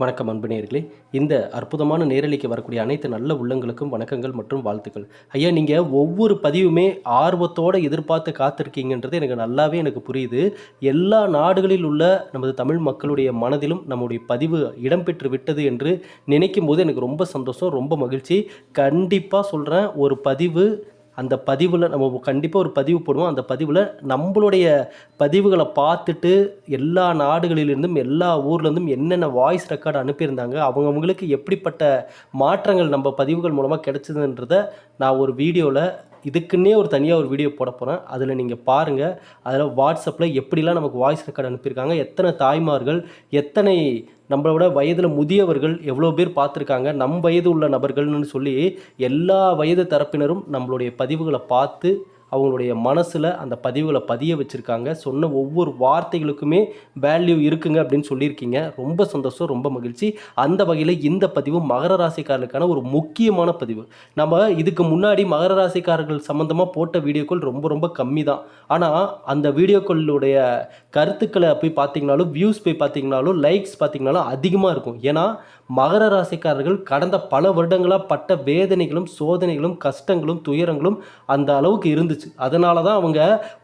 வணக்கம் அன்பினேர்களே இந்த அற்புதமான நேரலைக்கு வரக்கூடிய அனைத்து நல்ல உள்ளங்களுக்கும் வணக்கங்கள் மற்றும் வாழ்த்துக்கள். ஐயா நீங்கள் ஒவ்வொரு பதிவுமே ஆர்வத்தோடு எதிர்பார்த்து காத்திருக்கீங்கன்றது எனக்கு நல்லாவே எனக்கு புரியுது. எல்லா நாடுகளில் உள்ள நமது தமிழ் மக்களுடைய மனதிலும் நம்முடைய பதிவு இடம்பெற்று விட்டது என்று நினைக்கும் போது எனக்கு ரொம்ப சந்தோஷம் ரொம்ப மகிழ்ச்சி. கண்டிப்பாக சொல்கிறேன் ஒரு பதிவு அந்த பதிவில் நம்ம கண்டிப்பாக ஒரு பதிவு போடுவோம். அந்த பதிவில் நம்மளுடைய பதிவுகளை பார்த்துட்டு எல்லா நாடுகளிலிருந்தும் எல்லா ஊர்லேருந்தும் என்னென்ன வாய்ஸ் ரெக்கார்டு அனுப்பியிருந்தாங்க அவங்கவுங்களுக்கு எப்படிப்பட்ட மாற்றங்கள் நம்ம பதிவுகள் மூலமாக கிடைச்சதுன்றத நான் ஒரு வீடியோவில் இதுக்குன்னே ஒரு தனியாக ஒரு வீடியோ போட போகிறேன் அதில் நீங்கள் பாருங்கள் அதில் வாட்ஸ்அப்பில் எப்படிலாம் நமக்கு வாய்ஸ் ரெக்கார்டு அனுப்பியிருக்காங்க. எத்தனை தாய்மார்கள் எத்தனை நம்மளோட வயதில் முதியவர்கள் எவ்வளோ பேர் பார்த்துருக்காங்க. நம் வயது உள்ள நபர்கள்னு சொல்லி எல்லா வயது தரப்பினரும் நம்மளுடைய பதிவுகளை பார்த்து அவங்களுடைய மனசில் அந்த பதிவுகளை பதிய வச்சுருக்காங்க. சொன்ன ஒவ்வொரு வார்த்தைகளுக்குமே வேல்யூ இருக்குங்க அப்படின்னு சொல்லியிருக்கீங்க. ரொம்ப சந்தோஷம் ரொம்ப மகிழ்ச்சி. அந்த வகையில் இந்த பதிவு மகர ராசிக்காரர்களுக்கான ஒரு முக்கியமான பதிவு. நம்ம இதுக்கு முன்னாடி மகர ராசிக்காரர்கள் சம்மந்தமாக போட்ட வீடியோக்கள் ரொம்ப ரொம்ப கம்மி தான் ஆனால் அந்த வீடியோக்களுடைய கருத்துக்களை போய் பார்த்தீங்கனாலும் வியூஸ் போய் பார்த்தீங்கனாலும் லைக்ஸ் பார்த்தீங்கனாலும் அதிகமாக இருக்கும். ஏன்னா மகர ராசிக்காரர்கள் கடந்த பல வருடங்களாக பட்ட வேதனைகளும் சோதனைகளும் கஷ்டங்களும் துயரங்களும் அந்த அளவுக்கு இருந்துச்சு. அதனால தான் அவங்க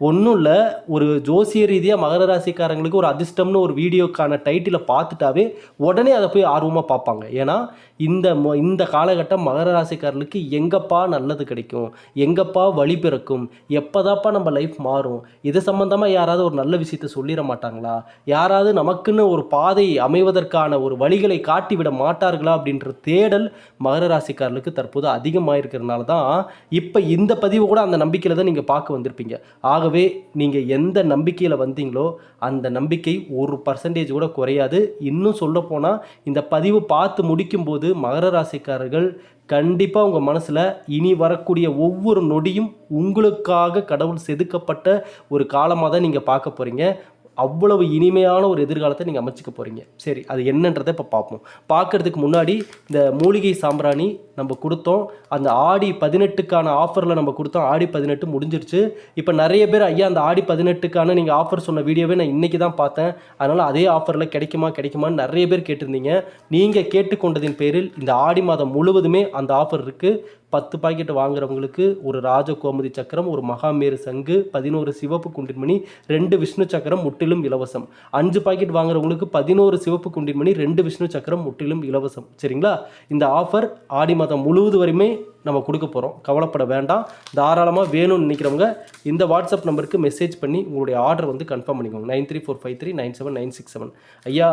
ஒன்றும் இல்லை ஒரு ஜோசிய ரீதியாக மகர ராசிக்காரங்களுக்கு ஒரு அதிர்ஷ்டம்னு ஒரு வீடியோக்கான டைட்டிலை பார்த்துட்டாவே உடனே அதை போய் ஆர்வமாக பார்ப்பாங்க. ஏன்னா இந்த மொ- இந்த காலகட்டம் மகர ராசிக்காரர்களுக்கு எங்கப்பா நல்லது கிடைக்கும்? எங்கப்பா வழி பிறக்கும்? எப்போதாப்பா நம்ம லைஃப் மாறும்? இது சம்மந்தமாக யாராவது ஒரு நல்ல விஷயத்த சொல்லிட மாட்டாங்களா? யாராவது நமக்குன்னு ஒரு பாதை அமைவதற்கான ஒரு வழிகளை காட்டிவிட மாட்டார்களா? அப்படின்ற தேடல் மகர ராசிக்காரர்களுக்கு தற்போது அதிகமாக இருக்கிறதுனால தான் இப்போ இந்த பதிவு கூட அந்த நம்பிக்கையில் தான் நீங்கள் பார்க்க வந்திருப்பீங்க. ஆகவே நீங்கள் எந்த நம்பிக்கையில் வந்தீங்களோ அந்த நம்பிக்கை ஒரு பர்சன்டேஜ் கூட குறையாது. இன்னும் சொல்லப்போனால் இந்த பதிவு பார்த்து முடிக்கும்போது மகர ராசிக்காரர்கள் கண்டிப்பாக உங்கள் மனசில் இனி வரக்கூடிய ஒவ்வொரு நொடியும் உங்களுக்காக கடவுள் செதுக்கப்பட்ட ஒரு காலமாக தான் நீங்கள் பார்க்க போகிறீங்க அவ்வளவு இனிமையான ஒரு எதிர்காலத்தை நீங்கள் அமைச்சிக்க போகிறீங்க சரி அது என்னன்றதை இப்போ பார்ப்போம். பார்க்கறதுக்கு முன்னாடி இந்த மூலிகை சாம்பிராணி நம்ம கொடுத்தோம். அந்த ஆடி பதினெட்டுக்கான ஆஃபரில் நம்ம கொடுத்தோம். ஆடி பதினெட்டு முடிஞ்சிருச்சு. இப்போ நிறைய பேர் ஐயா அந்த ஆடி பதினெட்டுக்கான நீங்கள் ஆஃபர் சொன்ன வீடியோவே நான் இன்றைக்கி தான் பார்த்தேன். அதனால் அதே ஆஃபரில் கிடைக்குமா கிடைக்குமான்னு நிறைய பேர் கேட்டிருந்தீங்க. நீங்கள் கேட்டுக்கொண்டதின் பேரில் இந்த ஆடி மாதம் முழுவதுமே அந்த ஆஃபர் இருக்குது பத்து பாக்கெட் வாங்குறவங்களுக்கு ஒரு ராஜ கோமதி சக்கரம் ஒரு மகாமேரு சங்கு பதினோரு சிவப்பு குண்டின்மணி ரெண்டு விஷ்ணு சக்கரம் முற்றிலும் இலவசம். அஞ்சு பாக்கெட் வாங்குறவங்களுக்கு பதினோரு சிவப்பு குண்டின்மணி ரெண்டு விஷ்ணு சக்கரம் முற்றிலும் இலவசம். சரிங்களா? இந்த ஆஃபர் ஆடி மாதம் முழுவது வரையுமே நம்ம கொடுக்க போகிறோம் கவலைப்பட வேண்டாம். தாராளமாக வேணும்னு நினைக்கிறவங்க இந்த வாட்ஸ்அப் நம்பருக்கு மெசேஜ் பண்ணி உங்களுடைய ஆர்டர் வந்து கன்ஃபார்ம் பண்ணிக்கோங்க. Nine three four five three nine seven nine six seven. ஐயா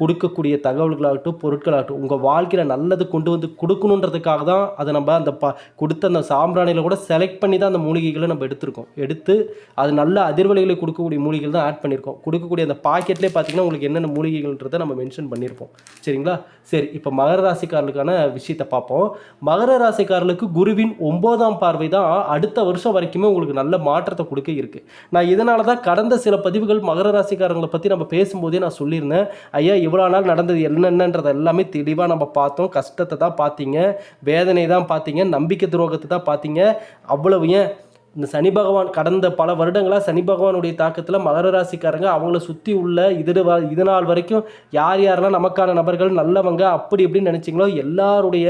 கொடுக்கக்கூடிய தகவல்களாகட்டும் பொருட்களாகட்டும் உங்கள் வாழ்க்கையில் நல்லது கொண்டு வந்து கொடுக்கணுன்றதுக்காக தான் அதை நம்ம அந்த ப கொடுத்த அந்த சாம்பிராணியில் கூட செலக்ட் பண்ணி தான் அந்த மூலிகைகளை நம்ம எடுத்திருக்கோம். எடுத்து அது நல்ல அதிர்வலைகளை கொடுக்கக்கூடிய மூலிகைகள் தான் ஆட் பண்ணியிருக்கோம். கொடுக்கக்கூடிய அந்த பாக்கெட்லேயே பார்த்தீங்கன்னா உங்களுக்கு என்னென்ன மூலிகைகள்ன்றதை நம்ம மென்ஷன் பண்ணியிருப்போம். சரிங்களா? சரி இப்போ மகர ராசிக்காரர்களுக்கான விஷயத்தை பார்ப்போம். மகர ராசிக்காரர்களுக்கு குருவின் ஒன்பதாம் பார்வை தான் அடுத்த வருஷம் வரைக்குமே உங்களுக்கு நல்ல மாற்றத்தை கொடுக்க இருக்குது நான் இதனால தான் கடந்த சில பதிவுகள் மகர ராசிக்காரங்களை பற்றி நம்ம பேசும்போதே நான் சொல்லியிருந்தேன். ஐயா இவ்வளோ நாள் நடந்தது என்னென்னன்றது எல்லாமே தெளிவாக நம்ம பார்த்தோம். கஷ்டத்தை தான் பார்த்தீங்க. வேதனை தான் பார்த்தீங்க. நம்பிக்கை துரோகத்தை தான் பார்த்தீங்க. அவ்வளவு ஏன்? இந்த சனி பகவான் கடந்த பல வருடங்களாக சனி பகவானுடைய தாக்கத்தில் மகர ராசிக்காரங்க அவங்கள சுற்றி உள்ள இது வ- இது நாள் வரைக்கும் யார் யாரெல்லாம் நமக்கான நபர்கள் நல்லவங்க அப்படி இப்படின்னு நினச்சிங்களோ எல்லாருடைய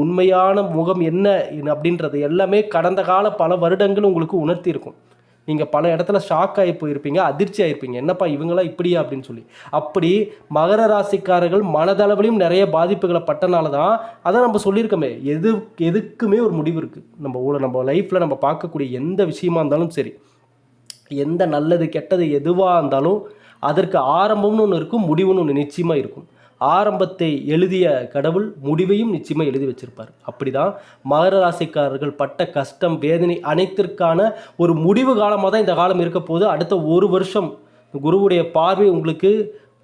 உண்மையான முகம் என்ன அப்படின்றது எல்லாமே கடந்த கால பல வருடங்கள் உங்களுக்கு உணர்த்தி இருக்கும் நீங்கள் பல இடத்துல ஷாக் ஆகி போயிருப்பீங்க அதிர்ச்சி ஆகிருப்பீங்க என்னப்பா இவங்களாம் இப்படியா அப்படின்னு சொல்லி. அப்படி மகர ராசிக்காரர்கள் மனதளவிலையும் நிறைய பாதிப்புகளை பட்டனால தான் அதான் நம்ம சொல்லியிருக்கோமே. எது எதுக்குமே ஒரு முடிவு இருக்குது நம்ம ஊழல் நம்ம லைஃப்பில் நம்ம பார்க்கக்கூடிய எந்த விஷயமா இருந்தாலும் சரி. எந்த நல்லது கெட்டது எதுவாக இருந்தாலும் அதற்கு ஆரம்பம்னு ஒன்று இருக்கும் முடிவுன்னு ஒன்று நிச்சயமாக இருக்கும். ஆரம்பத்தை எழுதிய கடவுள் முடிவையும் நிச்சயமாக எழுதி வச்சிருப்பார். அப்படிதான் மகர ராசிக்காரர்கள் பட்ட கஷ்டம் வேதனை அனைத்திற்கான ஒரு முடிவு காலமாக தான் இந்த காலம் இருக்க போது அடுத்த ஒரு வருஷம் குருவுடைய பார்வை உங்களுக்கு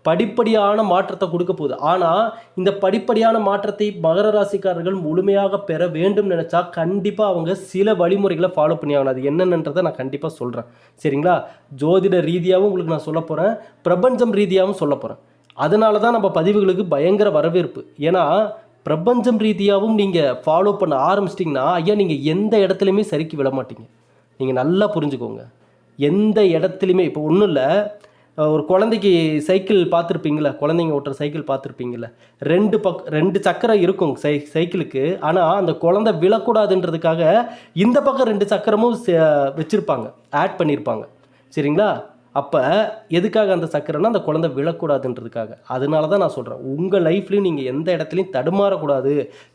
படிப்படியான மாற்றத்தை கொடுக்க போகுது. ஆனால் இந்த படிப்படியான மாற்றத்தை மகர ராசிக்காரர்கள் முழுமையாக பெற வேண்டும் நினச்சா கண்டிப்பாக அவங்க சில வழிமுறைகளை ஃபாலோ பண்ணி ஆகணும். அது என்னென்னன்றதை நான் கண்டிப்பாக சொல்கிறேன் சரிங்களா? ஜோதிட ரீதியாகவும் உங்களுக்கு நான் சொல்ல போகிறேன் பிரபஞ்சம் ரீதியாகவும் சொல்ல போகிறேன் அதனால தான் நம்ம பதிவுகளுக்கு பயங்கர வரவேற்பு. ஏன்னா பிரபஞ்சம் ரீதியாகவும் நீங்கள் ஃபாலோ பண்ண ஆரம்பிச்சிட்டிங்கன்னா ஐயா நீங்கள் எந்த இடத்துலையுமே சரிக்கு விட மாட்டீங்க. நீங்கள் நல்லா புரிஞ்சுக்கோங்க. எந்த இடத்துலையுமே இப்போ ஒன்றும் இல்லை. ஒரு குழந்தைக்கு சைக்கிள் பார்த்துருப்பீங்களா குழந்தைங்க ஓட்டுற சைக்கிள் பார்த்துருப்பீங்களா ரெண்டு பக் ரெண்டு சக்கரம் இருக்கும் சை சைக்கிளுக்கு. ஆனால் அந்த குழந்தை விழக்கூடாதுன்றதுக்காக இந்த பக்கம் ரெண்டு சக்கரமும் சே- ஆட் பண்ணியிருப்பாங்க சரிங்களா? அப்போ எதுக்காக அந்த சக்கரைனா அந்த குழந்தை விழக்கூடாதுன்றதுக்காக. அதனால தான் நான் சொல்கிறேன் உங்கள் லைஃப்லையும் நீங்கள் எந்த இடத்துலையும் தடுமாறக்கூடாது.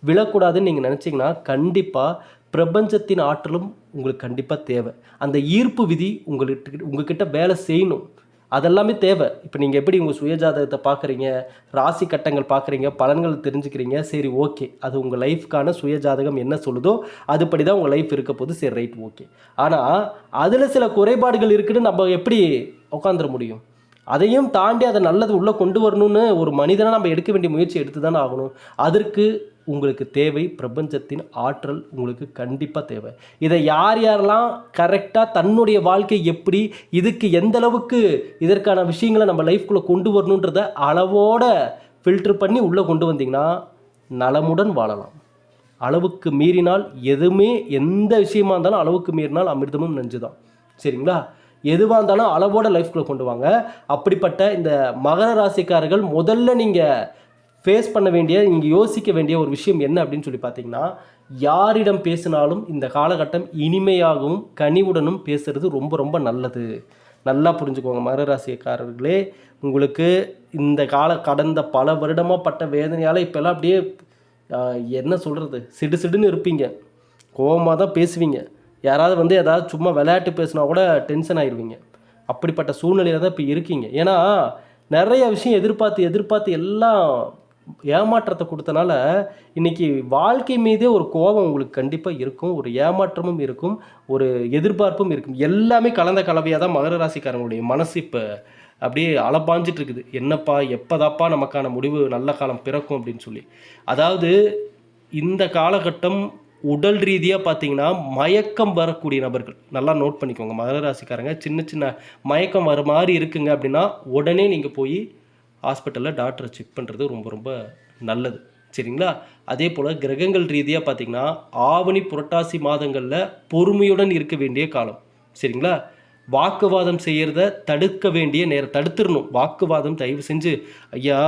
விழக்கூடாதுன்னு நீங்கள் நினச்சிங்கன்னா கண்டிப்பாக பிரபஞ்சத்தின் ஆற்றலும் உங்களுக்கு கண்டிப்பாக தேவை. அந்த ஈர்ப்பு விதி உங்கள்கிட்ட உங்ககிட்ட வேலை செய்யணும். அதெல்லாமே தேவை. இப்போ நீங்கள் எப்படி உங்கள் சுயஜாதகத்தை பார்க்குறீங்க ராசி கட்டங்கள் பார்க்குறீங்க பலன்கள் தெரிஞ்சுக்கிறீங்க சரி ஓகே. அது உங்கள் லைஃப்க்கான சுயஜாதகம் என்ன சொல்லுதோ அதுபடி தான் உங்கள் லைஃப் இருக்க போது சரி ரைட் ஓகே. ஆனால் அதில் சில குறைபாடுகள் இருக்குதுன்னு நம்ம எப்படி உட்காந்துட முடியும்? அதையும் தாண்டி அதை நல்லது உள்ளே கொண்டு வரணும்னு ஒரு மனிதனாக நம்ம எடுக்க வேண்டிய முயற்சி எடுத்து தானே ஆகணும். அதற்கு உங்களுக்கு தேவை பிரபஞ்சத்தின் ஆற்றல் உங்களுக்கு கண்டிப்பாக தேவை. இதை யார் யாரெல்லாம் கரெக்டாக தன்னுடைய வாழ்க்கை எப்படி இதுக்கு எந்த அளவுக்கு இதற்கான விஷயங்களை நம்ம லைஃப்குள்ளே கொண்டு வரணுன்றத அளவோட ஃபில்டர் பண்ணி உள்ளே கொண்டு வந்தீங்கன்னா நலமுடன் வாழலாம். அளவுக்கு மீறினால் எதுவுமே எந்த விஷயமா இருந்தாலும் அளவுக்கு மீறினால் அமிர்தமும் நெஞ்சுதான். சரிங்களா? எதுவாக இருந்தாலும் அளவோட லைஃப்குள்ளே கொண்டு வாங்க. அப்படிப்பட்ட இந்த மகர ராசிக்காரர்கள் முதல்ல நீங்கள் ஃபேஸ் பண்ண வேண்டிய இங்கே யோசிக்க வேண்டிய ஒரு விஷயம் என்ன அப்படின்னு சொல்லி பார்த்தீங்கன்னா யாரிடம் பேசினாலும் இந்த காலகட்டம் இனிமையாகவும் கனிவுடனும் பேசுறது ரொம்ப ரொம்ப நல்லது. நல்லா புரிஞ்சுக்கோங்க மகராசிக்காரர்களே உங்களுக்கு இந்த கால கடந்த பல வருடமாக பட்ட வேதனையால் இப்போல்லாம் அப்படியே என்ன சொல்கிறது சிடு சிடுன்னு இருப்பீங்க. கோவமாக தான் பேசுவீங்க. யாராவது வந்து ஏதாவது சும்மா விளையாட்டு பேசினா கூட டென்ஷன் ஆயிடுவீங்க அப்படிப்பட்ட சூழ்நிலையில் தான் இப்போ இருக்கீங்க. ஏன்னா நிறைய விஷயம் எதிர்பார்த்து எதிர்பார்த்து எல்லாம் ஏமாற்றத்தை கொடுத்தனால இன்னைக்கு வாழ்க்கை மீதே ஒரு கோபம் உங்களுக்கு கண்டிப்பாக இருக்கும் ஒரு ஏமாற்றமும் இருக்கும் ஒரு எதிர்பார்ப்பும் இருக்கும். எல்லாமே கலந்த கலவையாக தான் மகர ராசிக்காரங்களுடைய மனசு இப்போ அப்படியே அலப்பாஞ்சிட்டு இருக்குது என்னப்பா எப்போதாப்பா நமக்கான முடிவு நல்ல காலம் பிறக்கும் அப்படின்னு சொல்லி. அதாவது இந்த காலகட்டம் உடல் ரீதியாக பார்த்தீங்கன்னா மயக்கம் வரக்கூடிய நபர்கள். நல்லா நோட் பண்ணிக்கோங்க. மகர ராசிக்காரங்க சின்ன சின்ன மயக்கம் வர மாதிரி இருக்குங்க அப்படின்னா உடனே நீங்கள் போய் ஹாஸ்பிட்டலில் டாக்டரை செக் பண்ணுறது ரொம்ப ரொம்ப நல்லது. சரிங்களா? அதே போல் கிரகங்கள் ரீதியாக பார்த்திங்கன்னா ஆவணி புரட்டாசி மாதங்களில் பொறுமையுடன் இருக்க வேண்டிய காலம். சரிங்களா? வாக்குவாதம் செய்கிறத தடுக்க வேண்டிய நேரம் தடுத்துடணும். வாக்குவாதம் தயவு செஞ்சு ஐயா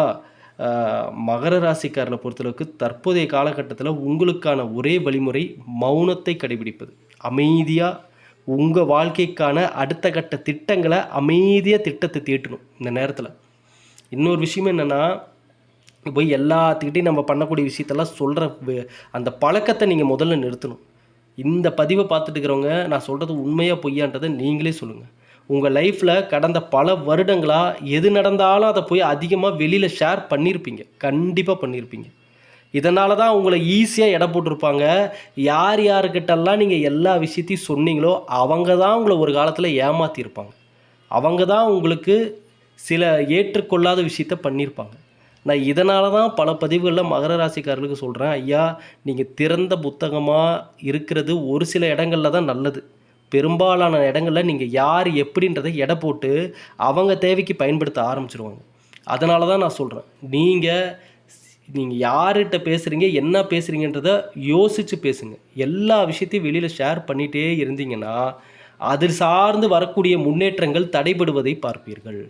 மகர ராசிக்காரரை பொறுத்தளவுக்கு தற்போதைய காலகட்டத்தில் உங்களுக்கான ஒரே வழிமுறை மௌனத்தை கடைபிடிப்பது. அமைதியாக உங்கள் வாழ்க்கைக்கான அடுத்த கட்ட திட்டங்களை அமைதியாக திட்டத்தை தீட்டணும். இந்த நேரத்தில். இன்னொரு விஷயம் என்னென்னா போய் எல்லாத்துக்கிட்டையும் நம்ம பண்ணக்கூடிய விஷயத்தெல்லாம் சொல்கிற அந்த பழக்கத்தை நீங்கள் முதல்ல நிறுத்தணும். இந்த பதிவை பார்த்துட்டு இருக்கிறவங்க நான் சொல்கிறது உண்மையாக பொய்யான்றதை நீங்களே சொல்லுங்கள் உங்கள் லைஃப்பில் கடந்த பல வருடங்களாக எது நடந்தாலும் அதை போய் அதிகமாக வெளியில் ஷேர் பண்ணியிருப்பீங்க கண்டிப்பாக பண்ணியிருப்பீங்க இதனால தான் உங்களை ஈஸியாக எடை போட்டிருப்பாங்க. யார் யாருக்கிட்டெல்லாம் நீங்கள் எல்லா விஷயத்தையும் சொன்னீங்களோ அவங்க தான் உங்களை ஒரு காலத்தில் ஏமாற்றிருப்பாங்க அவங்க தான் உங்களுக்கு சில ஏற்றுக்கொள்ளாத விஷயத்த பண்ணியிருப்பாங்க. நான் இதனால தான் பல பதிவுகளில் மகர ராசிக்காரர்களுக்கு சொல்கிறேன் ஐயா நீங்கள் திறந்த புத்தகமாக இருக்கிறது ஒரு சில இடங்களில் தான் நல்லது. பெரும்பாலான இடங்களில் நீங்கள் யார் எப்படின்றதை எடை போட்டு அவங்க தேவைக்கு பயன்படுத்த ஆரம்பிச்சிருவாங்க. அதனால தான் நான் சொல்கிறேன் நீங்கள் நீங்கள் யார்கிட்ட பேசுகிறீங்க என்ன பேசுகிறீங்கன்றத யோசித்து பேசுங்க. எல்லா விஷயத்தையும் வெளியில் ஷேர் பண்ணிகிட்டே இருந்தீங்கன்னா அது சார்ந்து வரக்கூடிய முன்னேற்றங்கள் தடைபடுவதை பார்ப்பீர்கள்.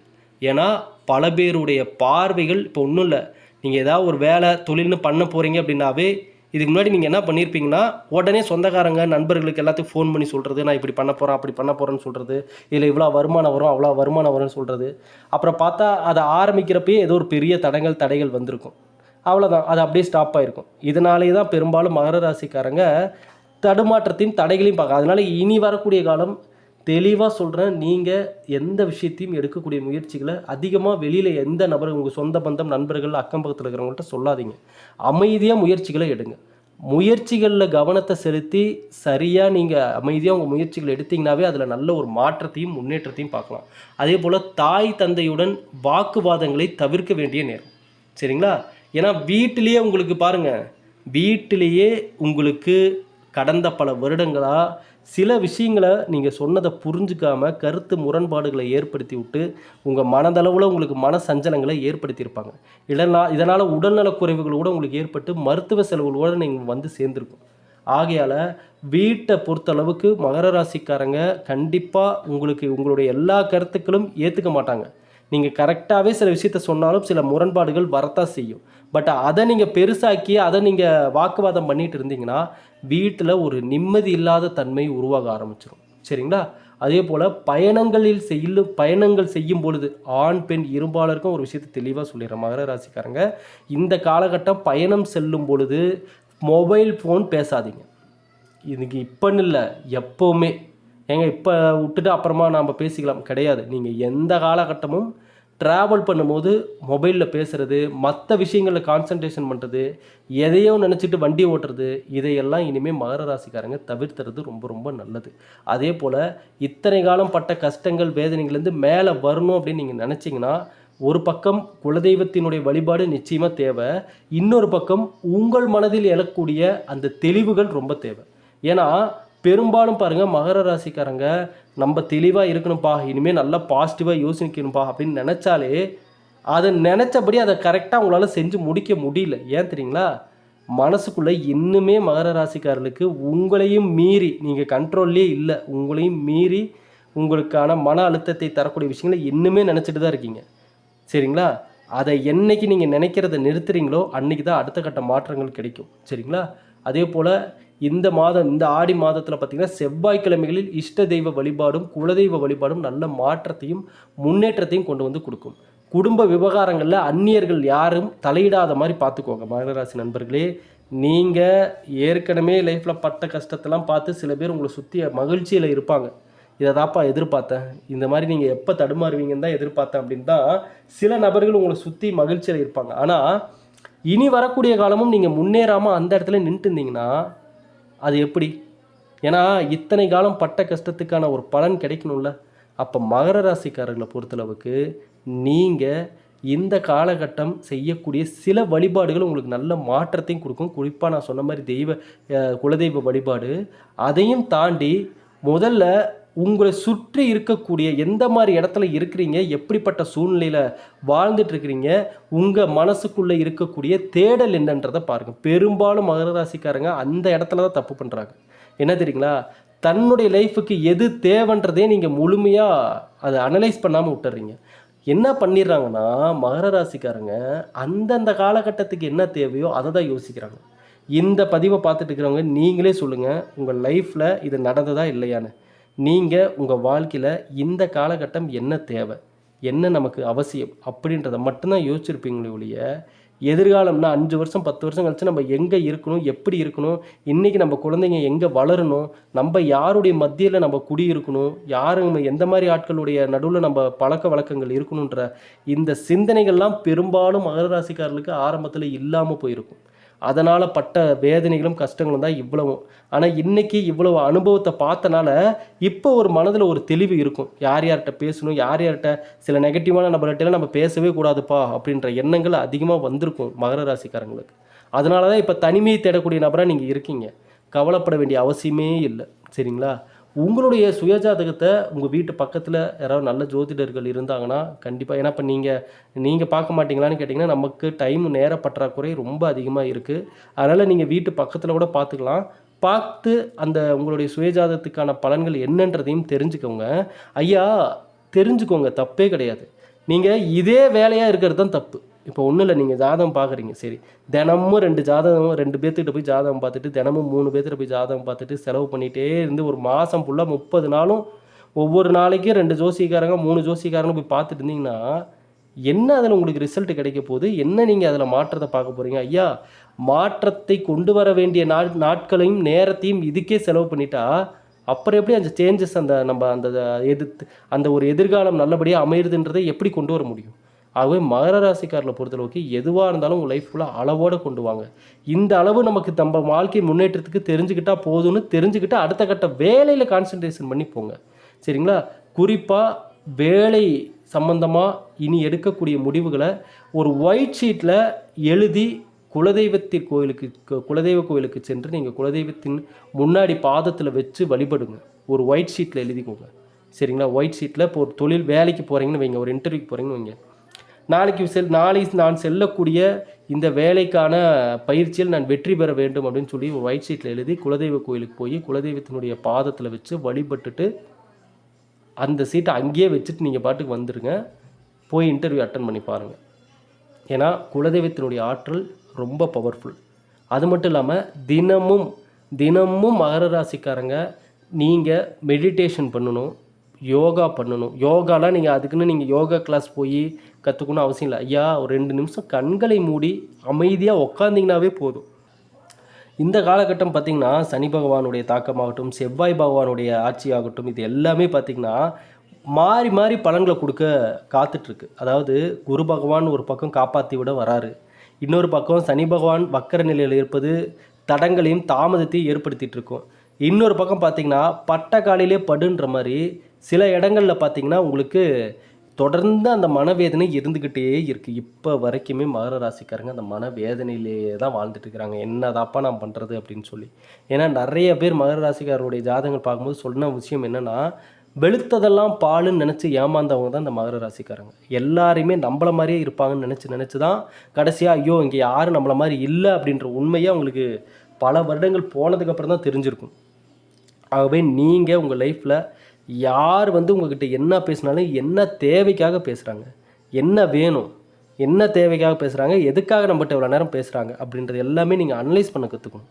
ஏன்னா பல பேருடைய பார்வைகள் இப்போ ஒன்றும் இல்லை. நீங்கள் ஏதாவது ஒரு வேலை தொழில்னு பண்ண போகிறீங்க அப்படின்னாவே இதுக்கு முன்னாடி நீங்கள் என்ன பண்ணியிருப்பீங்கன்னா உடனே சொந்தக்காரங்க நண்பர்களுக்கு எல்லாத்தையும் ஃபோன் பண்ணி சொல்கிறது நான் இப்படி பண்ண போகிறேன் அப்படி பண்ண போகிறேன்னு சொல்கிறது இல்லை இவ்வளோ வருமானம் வரும் அவ்வளோ வருமானம் வரும்னு சொல்கிறது அப்புறம் பார்த்தா அதை ஆரம்பிக்கிறப்பயே ஏதோ ஒரு பெரிய தடங்கள் தடைகள் வந்திருக்கும். அவ்வளோதான் அது அப்படியே ஸ்டாப் ஆகிருக்கும் இதனாலேயே தான் பெரும்பாலும் மகர ராசிக்காரங்க தடுமாற்றத்தையும் தடைகளையும் பார்க்க அதனால இனி வரக்கூடிய காலம் தெளிவாக சொல்கிறேன் நீங்கள் எந்த விஷயத்தையும் எடுக்கக்கூடிய முயற்சிகளை அதிகமாக வெளியில் எந்த நபர் உங்கள் சொந்த பந்தம் நண்பர்கள் அக்கம் பக்கத்தில் இருக்கிறவங்கள்ட்ட சொல்லாதீங்க. அமைதியாக முயற்சிகளை எடுங்க. முயற்சிகளில் கவனத்தை செலுத்தி சரியாக நீங்கள் அமைதியாக உங்கள் முயற்சிகளை எடுத்தீங்கன்னாவே அதில் நல்ல ஒரு மாற்றத்தையும் முன்னேற்றத்தையும் பார்க்கலாம். அதே போல் தாய் தந்தையுடன் வாக்குவாதங்களை தவிர்க்க வேண்டிய நேரம். சரிங்களா? ஏன்னா வீட்டிலேயே உங்களுக்கு பாருங்கள் வீட்டிலேயே உங்களுக்கு கடந்த பல வருடங்களாக சில விஷயங்களை நீங்கள் சொன்னதை புரிஞ்சுக்காமல் கருத்து முரண்பாடுகளை ஏற்படுத்தி விட்டு உங்கள் மனதளவில் உங்களுக்கு மன சஞ்சலங்களை ஏற்படுத்தியிருப்பாங்க. இதனால் இதனால் உடல்நலக் குறைவுகள் கூட உங்களுக்கு ஏற்பட்டு மருத்துவ செலவுகளோடு நீங்கள் வந்து சேர்ந்துருக்கும். ஆகையால் வீட்டை பொறுத்தளவுக்கு மகர ராசிக்காரங்க கண்டிப்பாக உங்களுக்கு உங்களுடைய எல்லா கருத்துக்களும் ஏற்றுக்க மாட்டாங்க. நீங்கள் கரெக்டாகவே சில விஷயத்த சொன்னாலும் சில முரண்பாடுகள் வரத்தான் செய்யும். பட் அதை நீங்கள் பெருசாக்கி அதை நீங்கள் வாக்குவாதம் பண்ணிட்டு இருந்தீங்கன்னா வீட்டில் ஒரு நிம்மதி இல்லாத தன்மை உருவாக ஆரம்பிச்சிடும் சரிங்களா? அதே போல் பயணங்களில் செய்யும் பயணங்கள் செய்யும் பொழுது ஆண் பெண் இருபாலருக்கும் ஒரு விஷயத்தை தெளிவாக சொல்லிடுறேன். மகர ராசிக்காரங்க இந்த காலகட்டம் பயணம் செல்லும் பொழுது மொபைல் ஃபோன் பேசாதீங்க. இதுக்கு இப்போன்னு இல்லை எப்போவுமே. ஏங்க இப்போ விட்டுட்டு அப்புறமா நாம் பேசிக்கலாம். கிடையாது. நீங்கள் எந்த காலகட்டமும் ட்ராவல் பண்ணும்போது மொபைலில் பேசுகிறது மற்ற விஷயங்களில் கான்சன்ட்ரேஷன் பண்ணுறது எதையோ நினச்சிட்டு வண்டி ஓட்டுறது இதையெல்லாம் இனிமேல் மகர ராசிக்காரங்க தவிர்த்துறது ரொம்ப ரொம்ப நல்லது. அதே போல் இத்தனை காலம் பட்ட கஷ்டங்கள் வேதனைகள்லேருந்து மேலே வரணும் அப்படின்னு நீங்கள் நினச்சிங்கன்னா ஒரு பக்கம் குலதெய்வத்தினுடைய வழிபாடு நிச்சயமாக தேவை. இன்னொரு பக்கம் உங்கள் மனதில் எழக்கூடிய அந்த தெளிவுகள் ரொம்ப தேவை. ஏன்னா பெரும்பாலும் பாருங்கள் மகர ராசிக்காரங்க நம்ம தெளிவாக இருக்கணும்ப்பா இனிமேல் நல்லா பாசிட்டிவாக யோசிக்கணும்ப்பா அப்படின்னு நினச்சாலே அதை நினச்சபடி அதை கரெக்டாக உங்களால் செஞ்சு முடிக்க முடியல. ஏன் தெரியுங்களா? மனசுக்குள்ளே இன்னுமே மகர ராசிக்காரர்களுக்கு உங்களையும் மீறி நீங்கள் கண்ட்ரோல்லே இல்லை உங்களையும் மீறி உங்களுக்கான மன அழுத்தத்தை தரக்கூடிய விஷயங்களை இன்னுமே நினச்சிட்டு தான் இருக்கீங்க. சரிங்களா? அதை என்னைக்கு நீங்கள் நினைக்கிறத நிறுத்துறீங்களோ அன்றைக்கி தான் அடுத்த கட்ட மாற்றங்கள் கிடைக்கும். சரிங்களா? அதே போல் இந்த மாதம் இந்த ஆடி மாதத்தில் பார்த்தீங்கன்னா செவ்வாய்க்கிழமைகளில் இஷ்ட தெய்வ வழிபாடும் குலதெய்வ வழிபாடும் நல்ல மாற்றத்தையும் முன்னேற்றத்தையும் கொண்டு வந்து கொடுக்கும். குடும்ப விவகாரங்களில் அந்நியர்கள் யாரும் தலையிடாத மாதிரி பார்த்துக்கோங்க மகராசி நண்பர்களே. நீங்கள் ஏற்கனவே லைஃப்பில் பட்ட கஷ்டத்தெல்லாம் பார்த்து சில பேர் உங்களை சுற்றி மகிழ்ச்சியில் இருப்பாங்க. இதை தாப்பா எதிர்பார்த்தேன். இந்த மாதிரி நீங்கள் எப்போ தடுமாறுவீங்கன்னு தான் எதிர்பார்த்தேன் அப்படின்னு தான் சில நபர்கள் உங்களை சுற்றி மகிழ்ச்சியில் இருப்பாங்க. ஆனால் இனி வரக்கூடிய காலமும் நீங்கள் முன்னேறாமல் அந்த இடத்துல நின்றுட்டு இருந்தீங்கன்னா அது எப்படி? ஏன்னா இத்தனை காலம் பட்ட கஷ்டத்துக்கான ஒரு பலன் கிடைக்கணும்ல. அப்போ மகர ராசிக்காரர்களை பொறுத்தளவுக்கு நீங்கள் இந்த காலகட்டம் செய்யக்கூடிய சில வழிபாடுகள் உங்களுக்கு நல்ல மாற்றத்தையும் கொடுக்கும். குறிப்பாக நான் சொன்ன மாதிரி தெய்வ குலதெய்வ வழிபாடு. அதையும் தாண்டி முதல்ல உங்களை சுற்றி இருக்கக்கூடிய எந்த மாதிரி இடத்துல இருக்கிறீங்க எப்படிப்பட்ட சூழ்நிலையில் வாழ்ந்துட்டு இருக்கிறீங்க உங்கள் மனசுக்குள்ளே இருக்கக்கூடிய தேடல் என்னன்றதை பாருங்கள் பெரும்பாலும் மகர ராசிக்காரங்க அந்த இடத்துல தான் தப்பு பண்ணுறாங்க என்ன தெரியுங்களா? தன்னுடைய லைஃபுக்கு எது தேவைன்றதே நீங்கள் முழுமையாக அதை அனலைஸ் பண்ணாமல் விட்டுறீங்க. என்ன பண்ணிடுறாங்கன்னா மகர ராசிக்காரங்க அந்தந்த காலகட்டத்துக்கு என்ன தேவையோ அதை தான் யோசிக்கிறாங்க. இந்த பதிவை பார்த்துட்டு இருக்கிறவங்க நீங்களே சொல்லுங்கள் உங்கள் லைஃப்பில் இது நடந்ததா இல்லையான்னு. நீங்கள் உங்கள் வாழ்க்கையில் இந்த காலகட்டம் என்ன தேவை? என்ன நமக்கு அவசியம்? அப்படின்றத மட்டும்தான் யோசிச்சிருப்பீங்களே ஒழிய எதிர்காலம்னா அஞ்சு வருஷம் பத்து வருஷம் கழிச்சு நம்ம எங்கே இருக்கணும் எப்படி இருக்கணும் இன்றைக்கி நம்ம குழந்தைங்க எங்கே வளரணும் நம்ம யாருடைய மத்தியில் நம்ம குடி இருக்கணும் யாரும் எந்த மாதிரி ஆட்களுடைய நடுவில் நம்ம பழக்க வழக்கங்கள் இருக்கணுன்ற இந்த சிந்தனைகள்லாம் பெரும்பாலும் மகர ராசிக்காரர்களுக்கு ஆரம்பத்தில் இல்லாமல் போயிருக்கும். அதனால் பட்ட வேதனைகளும் கஷ்டங்களும் தான் இவ்வளவும் ஆனால் இன்னைக்கு இவ்வளவு அனுபவத்தை பார்த்தனால இப்போ ஒரு மனதில் ஒரு தெளிவு இருக்கும். யார் யார்கிட்ட பேசணும் யார் யார்கிட்ட சில நெகட்டிவான நபர்கிட்டலாம் நம்ம பேசவே கூடாதுப்பா அப்படின்ற எண்ணங்கள் அதிகமாக வந்திருக்கும் மகர ராசிக்காரங்களுக்கு. அதனால தான் இப்போ தனிமையை தேடக்கூடிய நபராக நீங்கள் இருக்கீங்க. கவலைப்பட வேண்டிய அவசியமே இல்லை. சரிங்களா? உங்களுடைய சுயஜாதகத்தை உங்கள் வீட்டு பக்கத்தில் யாராவது நல்ல ஜோதிடர்கள் இருந்தாங்கன்னா கண்டிப்பாக ஏன்னா இப்போ நீங்கள் நீங்கள் பார்க்க மாட்டீங்களான்னு கேட்டிங்கன்னா நமக்கு டைம் நேர பற்றாக்குறை ரொம்ப அதிகமாக இருக்குது அதனால் நீங்கள் வீட்டு பக்கத்தில் கூட பார்த்துக்கலாம். பார்த்து அந்த உங்களுடைய சுயஜாதகத்துக்கான பலன்கள் என்னன்றதையும் தெரிஞ்சுக்கோங்க. ஐயா தெரிஞ்சுக்கோங்க. தப்பே கிடையாது. நீங்கள் இதே வேலையாக இருக்கிறது தான் தப்பு. இப்போ ஒன்றும் இல்லை நீங்கள் ஜாதகம் பார்க்குறீங்க சரி தினமும் ரெண்டு ஜாதகம் ரெண்டு பேர்த்துக்கிட்ட போய் ஜாதகம் பார்த்துட்டு தினமும் மூணு பேர்த்துட்ட போய் ஜாதகம் பார்த்துட்டு செலவு பண்ணிகிட்டே இருந்து ஒரு மாதம் ஃபுல்லாக முப்பது நாளும் ஒவ்வொரு நாளைக்கும் ரெண்டு ஜோசிக்காரங்க மூணு ஜோசிக்காரங்க போய் பார்த்துட்டு இருந்தீங்கன்னா என்ன அதில் உங்களுக்கு ரிசல்ட் கிடைக்க போகுது? என்ன நீங்கள் அதில் மாற்றத்தை பார்க்க போகிறீங்க ஐயா மாற்றத்தை கொண்டு வர வேண்டிய நாட் நாட்களையும் நேரத்தையும் இதுக்கே செலவு பண்ணிட்டா அப்புறம் எப்படி அந்த சேஞ்சஸ் அந்த நம்ம அந்த எதிர்த்து அந்த ஒரு எதிர்காலம் நல்லபடியாக அமையுதுன்றதை எப்படி கொண்டு வர முடியும்? ஆகவே மகர ராசிக்காரில் பொறுத்தளவுக்கு எதுவாக இருந்தாலும் உங்கள் லைஃப் ஃபுல்லாக அளவோடு கொண்டு வாங்க. இந்த அளவு நமக்கு நம்ம வாழ்க்கை முன்னேற்றத்துக்கு தெரிஞ்சுக்கிட்டால் போதும்னு தெரிஞ்சுக்கிட்டு அடுத்த கட்ட வேலையில் கான்சன்ட்ரேஷன் பண்ணி போங்க. சரிங்களா? குறிப்பாக வேலை சம்பந்தமாக இனி எடுக்கக்கூடிய முடிவுகளை ஒரு ஒயிட் ஷீட்டில் எழுதி குலதெய்வத்தின் கோயிலுக்கு குலதெய்வ கோயிலுக்கு சென்று நீங்கள் குலதெய்வத்தின் முன்னாடி பாதத்தில் வச்சு வழிபடுங்க. ஒரு ஒயிட் ஷீட்டில் எழுதிக்கோங்க. சரிங்களா? ஒயிட் ஷீட்டில் இப்போ ஒரு தொழில் வேலைக்கு போகிறீங்கன்னு வைங்க. ஒரு இன்டர்வியூக்கு போகிறீங்கன்னு வைங்க. நாளைக்கு செல் நாளை நான் செல்லக்கூடிய இந்த வேலைக்கான பயிற்சியில் நான் வெற்றி பெற வேண்டும் அப்படின்னு சொல்லி ஒரு ஒயிட் ஷீட்டில் எழுதி குலதெய்வ கோயிலுக்கு போய் குலதெய்வத்தினுடைய பாதத்தில் வச்சு வழிபட்டுட்டு அந்த சீட்டை அங்கேயே வச்சுட்டு நீங்கள் பாட்டுக்கு வந்துடுங்க போய் இன்டர்வியூ அட்டன் பண்ணி பாருங்கள் ஏன்னா குலதெய்வத்தினுடைய ஆற்றல் ரொம்ப பவர்ஃபுல் அது மட்டும் இல்லாமல் தினமும் தினமும் மகர ராசிக்காரங்க நீங்கள் மெடிடேஷன் பண்ணணும். யோகா பண்ணணும். யோகாலாம் நீங்கள் அதுக்குன்னு நீங்கள் யோகா கிளாஸ் போய் கற்றுக்கணும் அவசியம் இல்லை. ஐயா ஒரு ரெண்டு நிமிஷம் கண்களை மூடி அமைதியாக உக்காந்திங்கனாவே போதும். இந்த காலகட்டம் பார்த்திங்கன்னா சனி பகவானுடைய தாக்கமாகட்டும் செவ்வாய் பகவானுடைய ஆட்சி ஆகட்டும் இது எல்லாமே பார்த்திங்கன்னா மாறி மாறி பலன்களை கொடுக்க காத்துட்ருக்கு. அதாவது குரு பகவான் ஒரு பக்கம் காப்பாற்றி விட வராரு. இன்னொரு பக்கம் சனி பகவான் வக்கர நிலையில் இருப்பது தடங்களையும் தாமதத்தையும் ஏற்படுத்திட்டு இருக்கும் இன்னொரு பக்கம் பார்த்தீங்கன்னா பட்ட காலையிலே படுன்ற மாதிரி சில இடங்களில் பார்த்தீங்கன்னா உங்களுக்கு தொடர்ந்து அந்த மனவேதனை இருந்துக்கிட்டே இருக்குது இப்போ வரைக்குமே மகர ராசிக்காரங்க அந்த மனவேதனையிலேயே தான் வாழ்ந்துட்டு இருக்கிறாங்க என்னதாப்பா நான் பண்ணுறது அப்படின்னு சொல்லி. ஏன்னா நிறைய பேர் மகர ராசிக்காரருடைய ஜாதகங்கள் பார்க்கும்போது சொன்ன விஷயம் என்னென்னா வெளுத்ததெல்லாம் பாலுன்னு நினச்சி ஏமாந்தவங்க தான் இந்த மகர ராசிக்காரங்க. எல்லாருமே நம்மள மாதிரியே இருப்பாங்கன்னு நினச்சி நினச்சி தான் கடைசியாக ஐயோ இங்கே யாரும் நம்மள மாதிரி இல்லை அப்படின்ற உண்மையை அவங்களுக்கு பல வருடங்கள் போனதுக்கப்புறம் தான் தெரிஞ்சிருக்கும். ஆகவே நீங்கள் உங்கள் லைஃப்பில் யார் வந்து உங்ககிட்ட என்ன பேசினாலும் என்ன தேவைக்காக பேசுகிறாங்க என்ன வேணும்? என்ன தேவைக்காக பேசுகிறாங்க எதுக்காக நம்மகிட்ட இவ்வளோ நேரம் பேசுகிறாங்க அப்படின்றது எல்லாமே நீங்கள் அனலைஸ் பண்ண கற்றுக்கணும்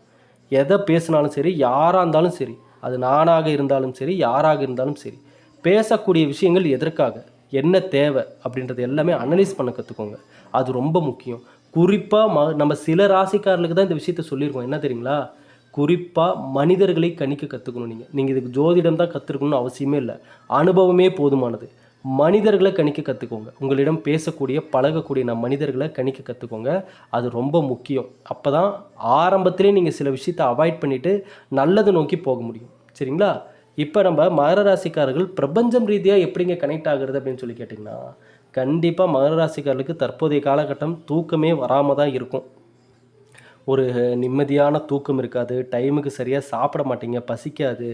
எதை பேசினாலும் சரி யாராக இருந்தாலும் சரி அது நானாக இருந்தாலும் சரி யாராக இருந்தாலும் சரி பேசக்கூடிய விஷயங்கள் எதற்காக? என்ன தேவை? அப்படின்றது எல்லாமே அனலைஸ் பண்ண கற்றுக்கோங்க அது ரொம்ப முக்கியம். குறிப்பாக ம நம்ம சில ராசிக்காரர்களுக்கு தான் இந்த விஷயத்த சொல்லியிருக்கோம். என்ன தெரியுங்களா? குறிப்பாக மனிதர்களை கணிக்க கற்றுக்கணும் நீங்கள் நீங்கள் இதுக்கு ஜோதிடம் தான் கற்றுக்கணும்னு அவசியமே இல்லை. அனுபவமே போதுமானது. மனிதர்களை கணிக்க கற்றுக்கோங்க உங்களிடம் பேசக்கூடிய பழகக்கூடிய நம் மனிதர்களை கணிக்க கற்றுக்கோங்க அது ரொம்ப முக்கியம். அப்போ தான் ஆரம்பத்திலே நீங்கள் சில விஷயத்தை அவாய்ட் பண்ணிவிட்டு நல்லதை நோக்கி போக முடியும். சரிங்களா? இப்போ நம்ம மகர ராசிக்காரர்கள் பிரபஞ்சம் ரீதியாக எப்படிங்க கனெக்ட் ஆகுறது அப்படின்னு சொல்லி கேட்டிங்கன்னா கண்டிப்பாக மகர ராசிக்காரர்களுக்கு தற்போதைய காலகட்டம் தூக்கமே வராமல் தான் இருக்கும். ஒரு நிம்மதியான தூக்கம் இருக்காது டைமுக்கு சரியாக சாப்பிட மாட்டீங்க பசிக்காது.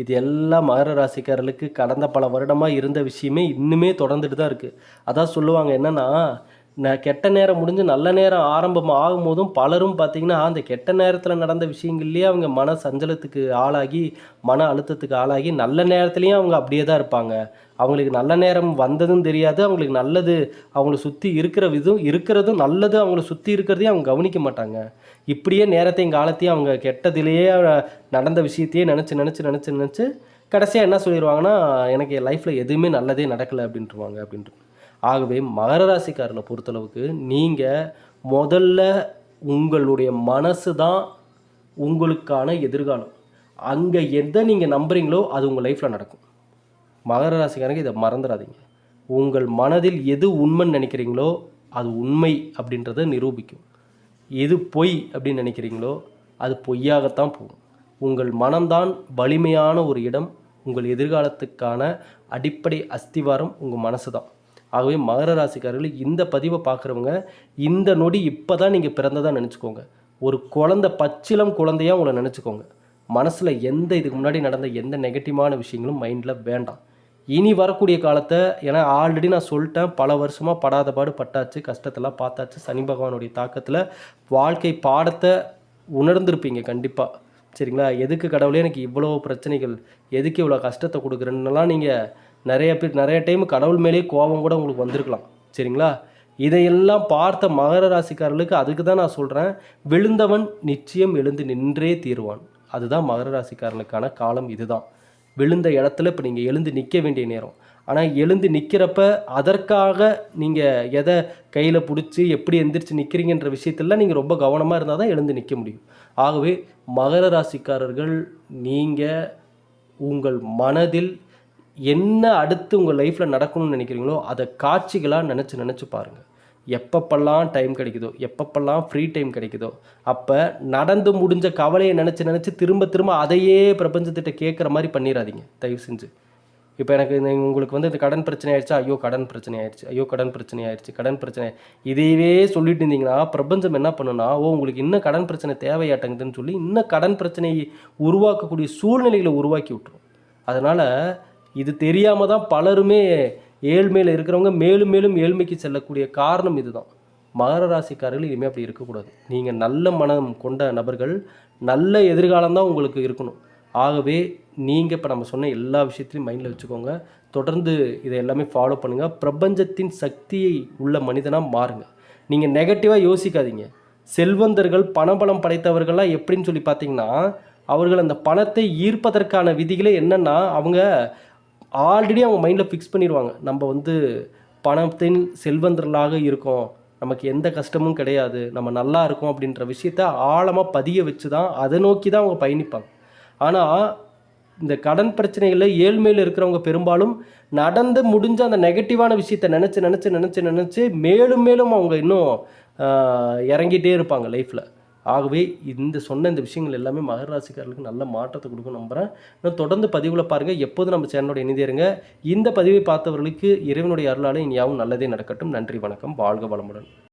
இது எல்லாம் மகர ராசிக்காரர்களுக்கு கடந்த பல வருடமாக இருந்த விஷயமே இன்னுமே தொடர்ந்துட்டு தான் இருக்குது அதான் சொல்லுவாங்க என்னென்னா கெட்ட நேரம் முடிஞ்சு நல்ல நேரம் ஆரம்பம் ஆகும்போதும் பலரும் பார்த்திங்கன்னா அந்த கெட்ட நேரத்தில் நடந்த விஷயங்கள்லேயே அவங்க மன சஞ்சலத்துக்கு ஆளாகி மன அழுத்தத்துக்கு ஆளாகி நல்ல நேரத்துலேயும் அவங்க அப்படியே தான் இருப்பாங்க. அவங்களுக்கு நல்ல நேரம் வந்ததும் தெரியாது. அவங்களுக்கு நல்லது அவங்கள சுற்றி இருக்கிற விதம் இருக்கிறதும் நல்லது அவங்கள சுற்றி இருக்கிறதையும் அவங்க கவனிக்க மாட்டாங்க. இப்படியே நேரத்தையும் காலத்தையும் அவங்க கெட்டதிலேயே நடந்த விஷயத்தையே நினச்சி நினச்சி நினச்சி நினச்சி கடைசியாக என்ன சொல்லிடுவாங்கன்னா எனக்கு என் லைஃப்பில் எதுவுமே நல்லதே நடக்கலை அப்படின்ட்டுருவாங்க அப்படின்ட்டு. ஆகவே மகர ராசிக்காரனை பொறுத்தளவுக்கு நீங்கள் முதல்ல உங்களுடைய மனசு தான் உங்களுக்கான எதிர்காலம். அங்கே எதை நீங்கள் நம்புகிறீங்களோ அது உங்கள் லைஃப்பில் நடக்கும். மகர ராசிக்காரங்க இதை மறந்துடாதீங்க உங்கள் மனதில் எது உண்மைன்னு நினைக்கிறீங்களோ அது உண்மை அப்படின்றத நிரூபிக்கும். எது பொய் அப்படின்னு நினைக்கிறீங்களோ அது பொய்யாகத்தான் போகும். உங்கள் மனம்தான் வலிமையான ஒரு இடம். உங்கள் எதிர்காலத்துக்கான அடிப்படை அஸ்திவாரம் உங்கள் மனசு தான் ஆகவே மகர ராசிக்காரர்கள் இந்த பதிவை பார்க்குறவங்க இந்த நொடி இப்போ தான் நீங்கள் பிறந்ததாக நினச்சிக்கோங்க. ஒரு குழந்த பச்சிலம் குழந்தையாக உங்களை நினச்சிக்கோங்க. மனசில் எந்த இதுக்கு முன்னாடி நடந்த எந்த நெகட்டிவான விஷயங்களும் மைண்டில் வேண்டாம். இனி வரக்கூடிய காலத்தை ஏன்னா ஆல்ரெடி நான் சொல்லிட்டேன் பல வருஷமாக படாத பாடு பட்டாச்சு கஷ்டத்தெல்லாம் பார்த்தாச்சு சனி பகவானுடைய தாக்கத்தில் வாழ்க்கை பாடத்தை உணர்ந்திருப்பீங்க கண்டிப்பாக சரிங்களா? எதுக்கு கடவுளே எனக்கு இவ்வளோ பிரச்சனைகள் எதுக்கு இவ்வளோ கஷ்டத்தை கொடுக்குறேன்னெல்லாம் நீங்கள் நிறைய பேர் நிறைய டைம் கடவுள் மேலேயே கோபம் கூட உங்களுக்கு வந்திருக்கலாம். சரிங்களா? இதையெல்லாம் பார்த்த மகர ராசிக்காரர்களுக்கு அதுக்கு தான் நான் சொல்கிறேன் விழுந்தவன் நிச்சயம் எழுந்து நின்றே தீருவான். அதுதான் மகர ராசிக்காரனுக்கான காலம் இதுதான். விழுந்த இடத்துல இப்போ நீங்கள் எழுந்து நிற்க வேண்டிய நேரம். ஆனால் எழுந்து நிற்கிறப்ப அதற்காக நீங்கள் எதை கையில் பிடிச்சி எப்படி எந்திரிச்சு நிற்கிறீங்கன்ற விஷயத்துல நீங்கள் ரொம்ப கவனமாக இருந்தால் தான் எழுந்து நிற்க முடியும். ஆகவே மகர ராசிக்காரர்கள் நீங்கள் உங்கள் மனதில் என்ன அடுத்து உங்கள் லைஃப்பில் நடக்கணும்னு நினைக்கிறீங்களோ அதை காட்சிகளாக நினச்சி நினச்சி பாருங்கள் எப்பப்பெல்லாம் டைம் கிடைக்குதோ எப்பப்பெல்லாம் ஃப்ரீ டைம் கிடைக்குதோ அப்போ நடந்து முடிஞ்ச கவலையை நினச்சி நினச்சி திரும்ப திரும்ப அதையே பிரபஞ்சத்திட்ட கேட்குற மாதிரி பண்ணிடாதீங்க தயவு செஞ்சு. இப்போ எனக்கு இந்த உங்களுக்கு வந்து இந்த கடன் பிரச்சனை ஆயிடுச்சா? ஐயோ கடன் பிரச்சனை ஆயிடுச்சு. ஐயோ கடன் பிரச்சனை ஆயிடுச்சு கடன் பிரச்சனை இதையவே சொல்லிட்டு இருந்தீங்கன்னா பிரபஞ்சம் என்ன பண்ணுன்னா ஓ உங்களுக்கு இன்னும் கடன் பிரச்சனை தேவையாட்டங்குதுன்னு சொல்லி இன்னும் கடன் பிரச்சனையை உருவாக்கக்கூடிய சூழ்நிலைகளை உருவாக்கி விட்டுரும். அதனால் இது தெரியாமல் தான் பலருமே ஏழ்மையில் இருக்கிறவங்க மேலும் மேலும் ஏழ்மைக்கு செல்லக்கூடிய காரணம் இதுதான். மகர ராசிக்காரர்கள் இனிமேல் அப்படி இருக்கக்கூடாது. நீங்கள் நல்ல மனம் கொண்ட நபர்கள் நல்ல எதிர்காலம் தான் உங்களுக்கு இருக்கணும். ஆகவே நீங்கள் இப்போ நம்ம சொன்ன எல்லா விஷயத்தையும் மைண்டில் வச்சுக்கோங்க. தொடர்ந்து இதை எல்லாமே ஃபாலோ பண்ணுங்கள் பிரபஞ்சத்தின் சக்தியை உள்ள மனிதனாக மாறுங்க. நீங்கள் நெகட்டிவாக யோசிக்காதீங்க. செல்வந்தர்கள் பணபலம் படைத்தவர்கள்லாம் எப்படின்னு சொல்லி பார்த்தீங்கன்னா அவர்கள் அந்த பணத்தை ஈர்ப்பதற்கான விதிகளே என்னென்னா அவங்க ஆல்ரெடி அவங்க மைண்டில் ஃபிக்ஸ் பண்ணிடுவாங்க நம்ம வந்து பணத்தின் செல்வந்தர்களாக இருக்கோம். நமக்கு எந்த கஷ்டமும் கிடையாது. நம்ம நல்லா இருக்கோம் அப்படின்ற விஷயத்த ஆழமாக பதிய வச்சு தான் அதை நோக்கி தான் அவங்க பயணிப்பாங்க. ஆனால் இந்த கடன் பிரச்சனைகளில் ஏழ்மையில் இருக்கிறவங்க பெரும்பாலும் நடந்து முடிஞ்ச அந்த நெகட்டிவான விஷயத்த நினச்சி நினச்சி நினச்சி நினச்சி மேலும் மேலும் அவங்க இன்னும் இறங்கிட்டே இருப்பாங்க லைஃப்பில் ஆகவே இந்த சொன்ன இந்த விஷயங்கள் எல்லாமே மகர ராசிக்காரர்களுக்கு நல்ல மாற்றத்தை கொடுக்கும் நம்புகிறேன் இன்னும் தொடர்ந்து பதிவுகளை பாருங்கள் எப்போதும் நம்ம சேனலோட இணைந்தேருங்க. இந்த பதிவை பார்த்தவர்களுக்கு இறைவனுடைய அருளால் இனியாவும் நல்லதே நடக்கட்டும். நன்றி வணக்கம். வாழ்க வளமுடன்.